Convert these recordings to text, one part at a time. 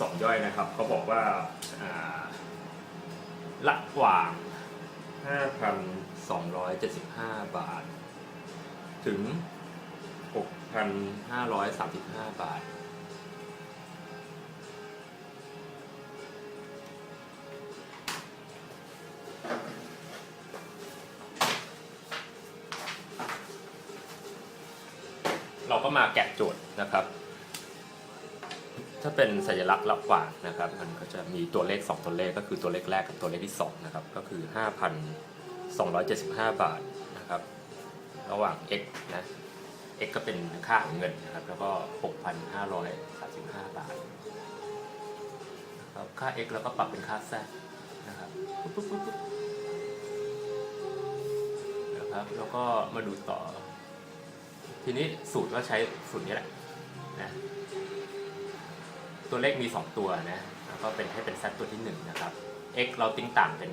สองย่อยนะครับเขาบอกว่าอ่าระหว่าง 5,275 บาท ถึง 6,535 บาท เราก็มาแกะโจทย์นะครับ ถ้าเป็นสัญลักษณ์ระหว่างนะครับ มันก็จะมีตัวเลข 2 ตัวเลขก็คือตัวเลขแรกกับตัวเลขที่2นะครับก็คือ 5,275 บาทนะครับ ระหว่าง x นะ x ก็เป็นค่าของเงินนะครับ แล้วก็ 6,535 บาทครับค่า x แล้วก็ปรับเป็นค่า z นะครับปุ๊บปุ๊บปุ๊บนะครับแล้วก็มาดูต่อ ทีนี้สูตรก็ใช้สูตรนี้แหละนะ ตัวเลขมี 2 ตัวนะแล้วก็เป็นให้เป็น z ตัวที่1นะครับ x เราติ้งต่างเป็น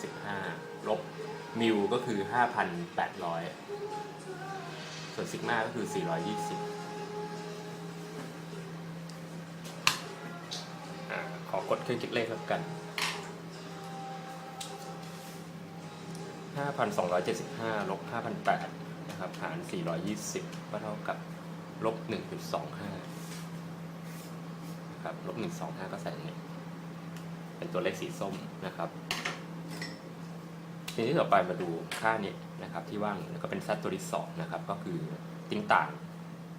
5,275ลบมิวก็คือ 5,800 ส่วนซิกมาก็คือ 420อขอกดเครื่องคิดเลขแล้วกัน 5,275 ลบ 5,800 นะครับ หาร 420 ก็เท่ากับลบ 1.25 ครับลบหนึ่งสองห้าก็ใส่เนี่ยเป็นตัวเลขสีส้มนะครับ ทีนี้ต่อไปมาดูค่านี้นะครับ ที่ว่างแล้วก็เป็นซัตัวที่สองนะครับ ก็คือติ้งต่าง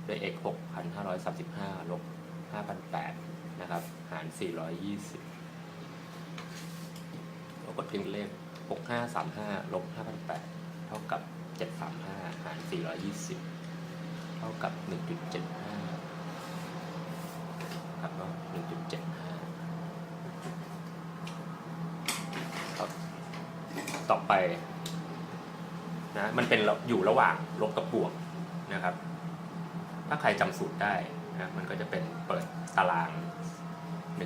ด้วย x หกพันห้าร้อยสามสิบห้าลบห้าพันแปดนะครับ หารสี่ร้อยยี่สิบแล้วกดทิ้งเลขหกห้าสามห้าลบห้าพันแปดเท่ากับเจ็ดสามห้าหารสี่ร้อยยี่สิบเท่ากับหนึ่งจุดเจ็ดห้า ครับก็หนึ่งจุดเจ็ดห้าครับต่อไปนะมันเป็นอยู่ระหว่างลบกับบวกนะครับ ถ้าใครจำสูตรได้นะมันก็จะเป็นเปิดตาราง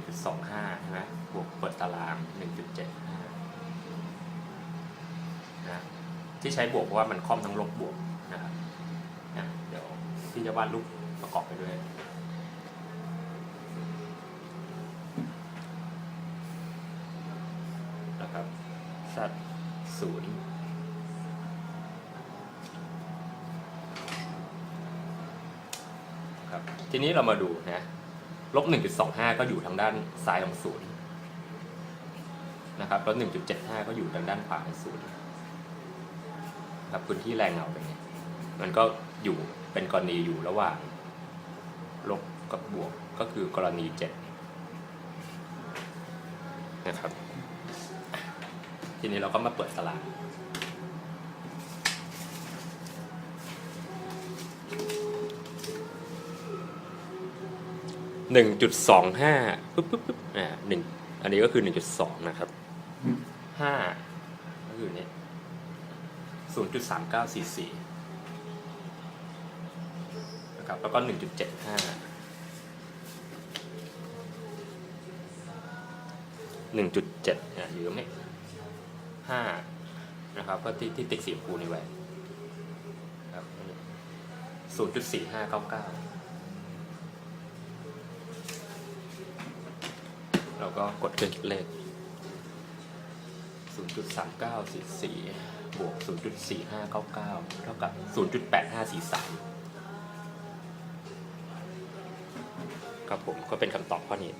1.25 ใช่ไหมบวกเปิดตาราง 1.75นะที่ใช้บวกเพราะว่ามันค่อมทั้งลบบวกนะครับนะเดี๋ยวที่จะวาดรูปประกอบไปด้วย นะครับ สัดศูนย์ครับทีนี้เรามาดูนะลบ 1.25 ก็อยู่ทางด้านซ้ายของศูนย์นะครับแล้ว 1.75 ก็อยู่ทางด้านขวาของศูนย์ครับพื้นที่แรงเงาเป็นไงมันก็อยู่เป็นกรณีอยู่ระหว่างลบกับบวกก็คือกรณี7นะครับ ทีนี้เราก็มาเปิดสลากหนึ่งจุดสองห้าปุ๊บปุ๊บปุ๊บอ่าหนึ่งอันนี้ก็คือหนึ่งจุดสองนะครับห้าก็คือเนี่ยศูนย์จุดสามเก้าสี่สี่นะครับแล้วก็หนึ่งจุดเจ็ดห้าหนึ่งจุดเจ็ดอะยืมไหม 5นะครับก็ที่ที่ติดสีชมพูนี่ไว้ครับศูนย์จุดสี่ห้าเก้าเก้าเราก็กดเครื่องคิดเลขศูนย์จุดสามเก้าสี่สี่บวกศูนย์จุดสี่ห้าเก้าเก้าเท่ากับศูนย์จุดแปดห้าสี่สามครับผมก็เป็นคำตอบข้อนี้